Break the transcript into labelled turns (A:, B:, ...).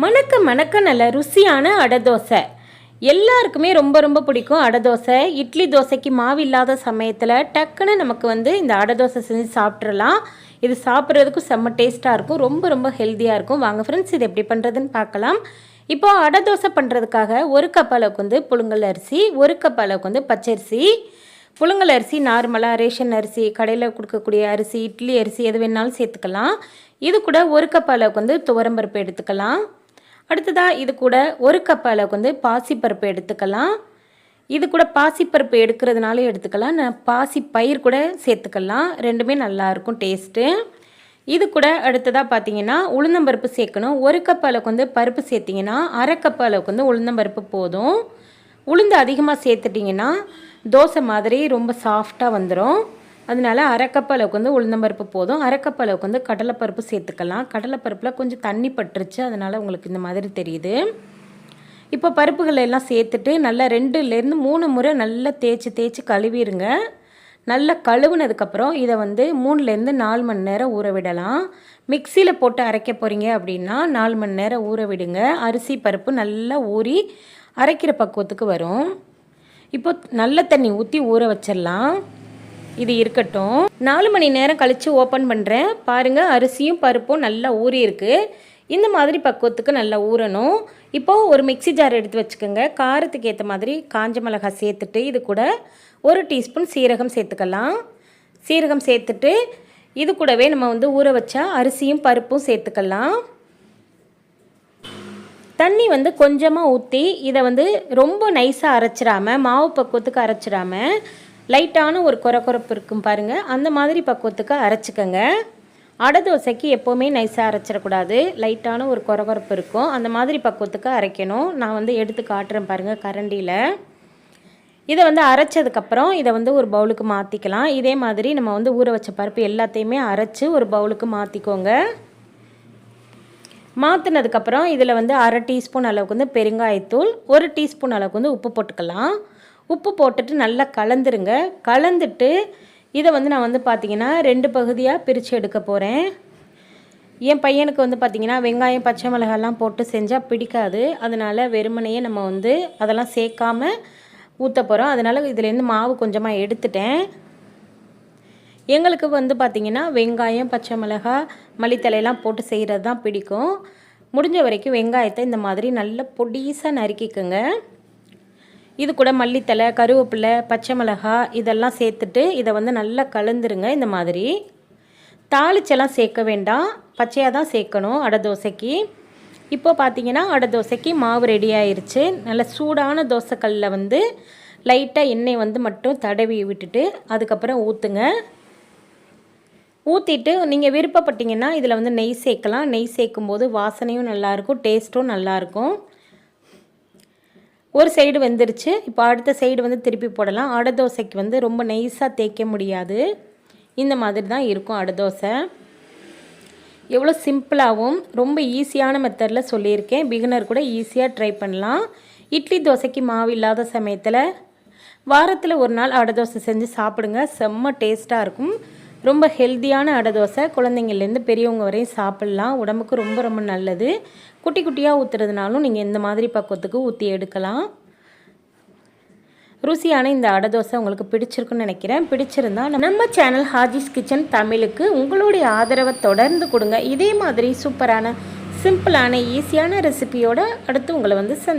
A: மணக்க மணக்க நல்ல ருசியான அடை தோசை. எல்லாருக்குமே ரொம்ப ரொம்ப பிடிக்கும் அடை தோசை. இட்லி தோசைக்கு மாவு இல்லாத சமயத்தில் டக்குன்னு நமக்கு வந்து இந்த அடை தோசை செஞ்சு சாப்பிட்றலாம் இது சாப்பிட்றதுக்கும் செம்ம டேஸ்ட்டாக இருக்கும் ரொம்ப ரொம்ப ஹெல்த்தியாக இருக்கும். வாங்க ஃப்ரெண்ட்ஸ் இது எப்படி பண்ணுறதுன்னு பார்க்கலாம். இப்போது அடை தோசை பண்ணுறதுக்காக ஒரு கப் அளவுக்கு வந்து புழுங்கல் அரிசி ஒரு கப் அளவுக்கு வந்து பச்சரிசி. புழுங்கல் அரிசி நார்மலாக ரேஷன் அரிசி கடையில் கொடுக்கக்கூடிய அரிசி இட்லி அரிசி எது வேணாலும் சேர்த்துக்கலாம். இது கூட ஒரு கப் அளவுக்கு வந்து துவரம்பருப்பு எடுத்துக்கலாம். அடுத்ததாக இது கூட ஒரு கப் அளவுக்கு வந்து பாசிப்பருப்பு எடுத்துக்கலாம். இது கூட பாசிப்பருப்பு எடுக்கிறதுனால எடுத்துக்கலாம். நான் பாசி பயிர் கூட சேர்த்துக்கலாம். ரெண்டுமே நல்லாயிருக்கும் டேஸ்ட்டு இது கூட அடுத்ததாக பார்த்தீங்கன்னா உளுந்தம்பருப்பு சேர்க்கணும். ஒரு கப் அளவுக்கு வந்து பருப்பு சேர்த்திங்கன்னா அரை கப் அளவுக்கு வந்து உளுந்தம்பருப்பு போதும். உளுந்து அதிகமாக சேர்த்துட்டிங்கன்னா தோசை மாதிரி ரொம்ப சாஃப்டாக வந்துடும் அதனால அரைக்கப் அளவுக்கு வந்து உளுந்தம்பருப்பு போதும். அரைக்கப் அளவுக்கு வந்து கடலைப்பருப்பு சேர்த்துக்கலாம். கடலைப்பருப்பில் கொஞ்சம் தண்ணி பட்டுருச்சு. அதனால் உங்களுக்கு இந்த மாதிரி தெரியுது. இப்போ பருப்புகளை எல்லாம் சேர்த்துட்டு நல்லா ரெண்டுலேருந்து மூணு முறை நல்லா தேய்ச்சி தேய்ச்சி கழுவிடுங்க நல்லா கழுவுனதுக்கப்புறம் இதை வந்து மூணுலேருந்து நாலு மணி நேரம் ஊற விடலாம். மிக்சியில் போட்டு அரைக்க போகிறீங்க அப்படின்னா நாலு மணி நேரம் ஊற விடுங்க. அரிசி பருப்பு நல்லா ஊறி அரைக்கிற பக்குவத்துக்கு வரும். இப்போ நல்ல தண்ணி ஊற்றி ஊற வச்சிடலாம். இது இருக்கட்டும். நாலு மணி நேரம் கழித்து ஓப்பன் பண்ணுறேன் பாருங்கள் அரிசியும் பருப்பும் நல்லா ஊறிருக்கு இந்த மாதிரி பக்குவத்துக்கு நல்லா ஊறணும். இப்போது ஒரு மிக்சி ஜார் எடுத்து வச்சுக்கோங்க. காரத்துக்கு ஏற்ற மாதிரி காஞ்ச மிளகாய் சேர்த்துட்டு இது கூட ஒரு டீஸ்பூன் சீரகம் சேர்த்துக்கலாம். சீரகம் சேர்த்துட்டு இது கூடவே நம்ம வந்து ஊற வச்சா அரிசியும் பருப்பும் சேர்த்துக்கலாம். தண்ணி வந்து கொஞ்சமாக ஊற்றி இதை வந்து ரொம்ப நைஸாக அரைச்சிடாம மாவு பக்குவத்துக்கு அரைச்சிடாம லைட்டான ஒரு குறக்குறப்பு இருக்கும் பாருங்கள் அந்த மாதிரி பக்குவத்துக்கு அரைச்சிக்கோங்க. அடை தோசைக்கு எப்போவுமே நைஸாக அரைச்சிடக்கூடாது. லைட்டான ஒரு குறகுறப்பு இருக்கும். அந்த மாதிரி பக்குவத்துக்கு அரைக்கணும். நான் வந்து எடுத்து காட்டுறேன் பாருங்கள் கரண்டியில். இதை வந்து அரைச்சதுக்கப்புறம் இதை வந்து ஒரு பவுலுக்கு மாற்றிக்கலாம் இதே மாதிரி நம்ம வந்து ஊற வச்ச பருப்பு எல்லாத்தையுமே அரைச்சி ஒரு பவுலுக்கு மாற்றிக்கோங்க மாற்றினதுக்கப்புறம் இதில் வந்து அரை டீஸ்பூன் அளவுக்கு வந்து பெருங்காயத்தூள் ஒரு டீஸ்பூன் அளவுக்கு வந்து உப்பு போட்டுக்கலாம். உப்பு போட்டுட்டு நல்லா கலந்துருங்க. கலந்துட்டு இதை வந்து நான் வந்து பார்த்திங்கன்னா ரெண்டு பகுதியாக பிரித்து எடுக்க போகிறேன் என் பையனுக்கு வந்து பார்த்திங்கன்னா வெங்காயம் பச்சை மிளகாலாம் போட்டு செஞ்சால் பிடிக்காது. அதனால் வெறுமனையே நம்ம வந்து அதெல்லாம் சேர்க்காம ஊற்ற போகிறோம் அதனால் இதுலேருந்து மாவு கொஞ்சமாக எடுத்துட்டேன். எங்களுக்கு வந்து பார்த்திங்கன்னா வெங்காயம் பச்சை மிளகா மல்லித்தலையெல்லாம் போட்டு செய்கிறது தான் பிடிக்கும். முடிஞ்ச வரைக்கும் வெங்காயத்தை இந்த மாதிரி நல்ல பொடிசாக நறுக்கிக்கோங்க. இது கூட மல்லித்தலை கருவேப்பிலை பச்சை மிளகாய் இதெல்லாம் சேர்த்துட்டு இதை வந்து நல்லா கலந்துருங்க இந்த மாதிரி. தாளிச்செல்லாம் சேர்க்க வேண்டாம். பச்சையாக தான் சேர்க்கணும் அடை தோசைக்கு. இப்போ பார்த்தீங்கன்னா அடை தோசைக்கு மாவு ரெடி ஆயிடுச்சு நல்ல சூடான தோசைக்கல்லில் வந்து லைட்டாக எண்ணெய் வந்து மட்டும் தடவி விட்டுட்டு அதுக்கப்புறம் ஊற்றுங்க ஊற்றிட்டு நீங்கள் விருப்பப்பட்டீங்கன்னா இதில் வந்து நெய் சேர்க்கலாம். நெய் சேர்க்கும்போது வாசனையும் நல்லாயிருக்கும் டேஸ்ட்டும் நல்லாயிருக்கும் ஒரு சைடு வெந்துருச்சு. இப்போ அடுத்த சைடு வந்து திருப்பி போடலாம். அடை தோசைக்கு வந்து ரொம்ப நைஸாக தேய்க்க முடியாது. இந்த மாதிரி தான் இருக்கும் அடை தோசை. எவ்வளோ சிம்பிளாகவும் ரொம்ப ஈஸியான மெத்தடில் சொல்லியிருக்கேன். பிகினர் கூட ஈஸியாக ட்ரை பண்ணலாம். இட்லி தோசைக்கு மாவு இல்லாத சமயத்தில் வாரத்தில் ஒரு நாள் அடை தோசை செஞ்சு சாப்பிடுங்க. செம்ம டேஸ்ட்டாக இருக்கும். ரொம்ப ஹெல்த்தியான அடை தோசை. குழந்தைங்கள்லேருந்து பெரியவங்க வரையும் சாப்பிட்லாம். உடம்புக்கு ரொம்ப ரொம்ப நல்லது. குட்டி குட்டியாக ஊற்றுறதுனாலும் நீங்கள் இந்த மாதிரி பக்குவத்துக்கு ஊற்றி எடுக்கலாம். ருசியான இந்த அடை தோசை உங்களுக்கு பிடிச்சிருக்குன்னு நினைக்கிறேன். பிடிச்சிருந்தா நம்ம சேனல் ஹாஜிஸ் கிச்சன் தமிழுக்கு உங்களுடைய ஆதரவை தொடர்ந்து கொடுங்க. இதே மாதிரி சூப்பரான சிம்பிளான ஈஸியான ரெசிபியோட அடுத்து உங்களை வந்து சந்தி